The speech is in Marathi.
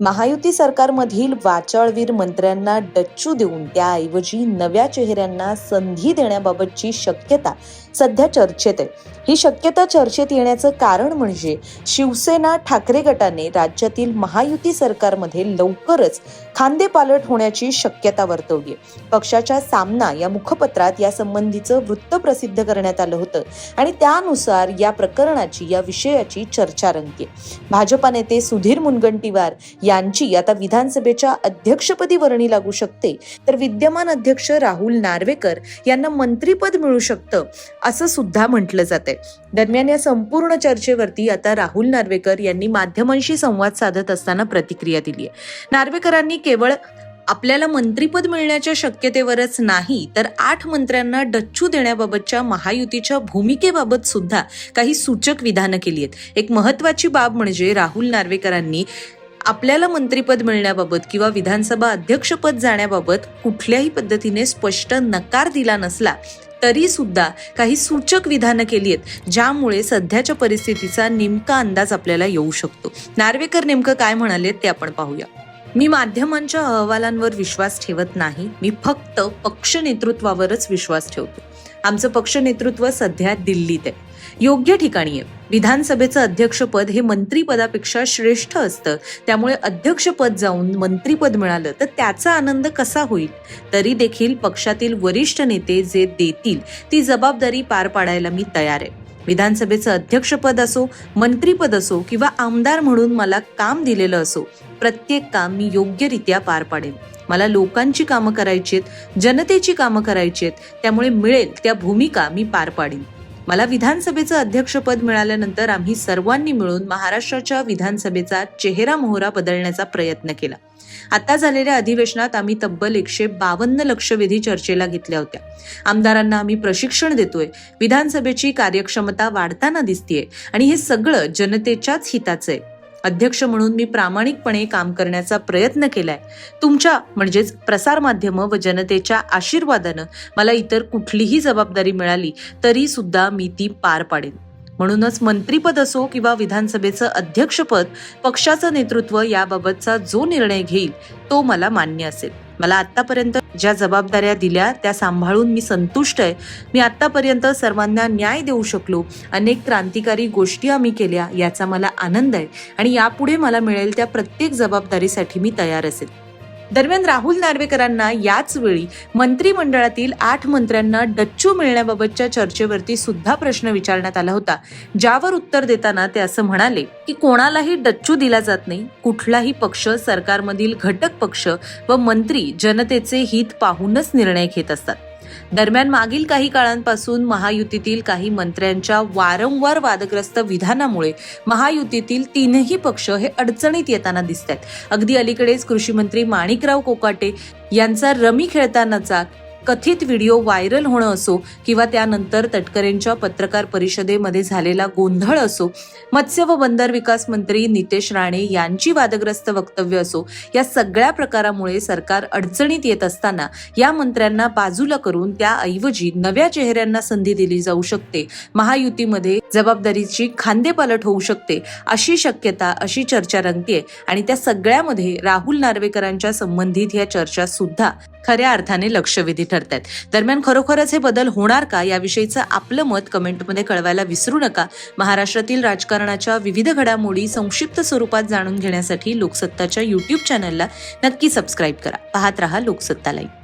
महायुती सरकारमधील वाचाळवीर मंत्र्यांना डच्चू देऊन त्याऐवजी नव्या चेहऱ्यांना संधी देण्याबाबतची शक्यता सध्या चर्चेत आहे. ही शक्यता चर्चेत येण्याचं कारण म्हणजे शिवसेना ठाकरे गटाने राज्यातील महायुती सरकारमध्ये लवकरच खांदेपालट होण्याची शक्यता वर्तवली पक्षाच्या सामना या मुखपत्रात यासंबंधीचं वृत्त प्रसिद्ध करण्यात आलं होतं आणि त्यानुसार या प्रकरणाची या विषयाची चर्चा रंगते भाजपा नेते सुधीर मुनगंटीवार यांची आता विधानसभेच्या अध्यक्षपदी वर्णी लागू शकते. तर विद्यमान अध्यक्ष राहुल नार्वेकर यांना मंत्रीपद मिळू शकतं असं सुद्धा म्हटलं जातंय. दरम्यान या संपूर्ण चर्चेवरती आता राहुल नार्वेकर यांनी माध्यमांशी संवाद साधत असताना प्रतिक्रिया दिली आहे नार्वेकरांनी केवळ आपल्याला मंत्रीपद मिळण्याच्या शक्यतेवरच नाही तर आठ मंत्र्यांना डच्चू देण्याबाबतच्या महायुतीच्या भूमिकेबाबत सुद्धा काही सूचक विधानं केली आहेत. एक महत्वाची बाब म्हणजे राहुल नार्वेकरांनी आपल्याला मंत्रीपद मिळण्याबाबत किंवा विधानसभा अध्यक्षपद जाण्याबाबत कुठल्याही पद्धतीने स्पष्ट नकार दिला नसला तरी सुद्धा काही सूचक विधानं केली आहेत ज्यामुळे सध्याच्या परिस्थितीचा नेमका अंदाज आपल्याला येऊ शकतो. नार्वेकर नेमकं काय म्हणाले ते आपण पाहूया. मी माध्यमांच्या अहवालांवर विश्वास ठेवत नाही. मी फक्त पक्ष नेतृत्वावरच विश्वास ठेवतो. आमचं पक्ष नेतृत्व सध्या दिल्लीत आहे. योग्य ठिकाणी आहे. विधानसभेचं अध्यक्षपद हे मंत्रीपदापेक्षा श्रेष्ठ असतं. त्यामुळे अध्यक्षपद जाऊन मंत्रीपद मिळालं तर त्याचा आनंद कसा होईल? तरी देखील पक्षातील वरिष्ठ नेते जे देतील ती जबाबदारी पार पाडायला मी तयार आहे. विधानसभेचं अध्यक्षपद असो मंत्रीपद असो किंवा आमदार म्हणून मला काम दिलेलं असो प्रत्येक काम मी योग्यरित्या पार पाडेन. मला लोकांची कामं करायची आहेत जनतेची कामं करायची आहेत त्यामुळे मिळेल त्या भूमिका मी पार पाडीन. मला विधानसभेचं अध्यक्षपद मिळाल्यानंतर आम्ही सर्वांनी मिळून महाराष्ट्राच्या विधानसभेचा चेहरा मोहरा बदलण्याचा प्रयत्न केला. आता झालेल्या अधिवेशनात आम्ही तब्बल एकशे बावन्न लक्षवेधी चर्चेला घेतल्या होत्या. आमदारांना आम्ही प्रशिक्षण देतोय विधानसभेची कार्यक्षमता वाढताना दिसतीये आणि हे सगळं जनतेच्याच हिताचं आहे. अध्यक्ष म्हणून मी प्रामाणिकपणे काम करण्याचा प्रयत्न केलाय. तुमच्या म्हणजेच प्रसारमाध्यमं व जनतेच्या आशीर्वादानं मला इतर कुठलीही जबाबदारी मिळाली तरी सुद्धा मी ती पार पाडेन. म्हणूनच मंत्रीपद असो किंवा विधानसभेचं अध्यक्षपद पक्षाचं नेतृत्व याबाबतचा जो निर्णय घेईल तो मला मान्य असेल. मला आतापर्यंत ज्या जबाबदाऱ्या दिल्या त्या सांभाळून मी संतुष्ट आहे. मी आतापर्यंत सर्वांना न्याय देऊ शकलो. अनेक क्रांतिकारी गोष्टी आम्ही केल्या याचा मला आनंद आहे. आणि यापुढे मला मिळेल त्या प्रत्येक जबाबदारीसाठी मी तयार असेल. दरम्यान राहुल नार्वेकरांना याच वेळी मंत्रिमंडळातील आठ मंत्र्यांना डच्चू मिळण्याबाबतच्या चर्चेवरती सुद्धा प्रश्न विचारण्यात आला होता. ज्यावर उत्तर देताना ते असं म्हणाले की कोणालाही डच्चू दिला जात नाही. कुठलाही पक्ष सरकारमधील घटक पक्ष व मंत्री जनतेचे हित पाहूनच निर्णय घेत असतात. दरम्यान मागील काही काळांपासून महायुतीतील काही मंत्र्यांच्या वारंवार वादग्रस्त विधानामुळे महायुतीतील तीनही पक्ष हे अडचणीत येताना दिसत आहेत अगदी अलीकडेच कृषी मंत्री माणिकराव कोकाटे यांचा रमी खेळतानाचा कथित व्हिडिओ व्हायरल होणं असो किंवा त्यानंतर तटकरेंच्या पत्रकार परिषदेमध्ये झालेला गोंधळ असो मत्स्य व बंदर विकास मंत्री नितेश राणे यांची वादग्रस्त वक्तव्य असो या सगळ्या प्रकारामुळे सरकार अडचणीत येत असताना या मंत्र्यांना बाजूला करून त्याऐवजी नव्या चेहऱ्यांना संधी दिली जाऊ शकते. महायुतीमध्ये जबाबदारीची खांदेपालट होऊ शकते अशी शक्यता अशी चर्चा रंगतीये आणि त्या सगळ्यामध्ये राहुल नार्वेकरांच्या संबंधित या चर्चा सुद्धा खऱ्या अर्थाने लक्षवेधी ठरत आहेत दरम्यान खरोखरच हे बदल होणार का? याविषयीचं आपलं मत कमेंटमध्ये कळवायला विसरू नका. महाराष्ट्रातील राजकारणाच्या विविध घडामोडी संक्षिप्त स्वरूपात जाणून घेण्यासाठी लोकसत्ताच्या युट्यूब चॅनलला नक्की सबस्क्राईब करा. पाहत रहा लोकसत्ता लाईव्ह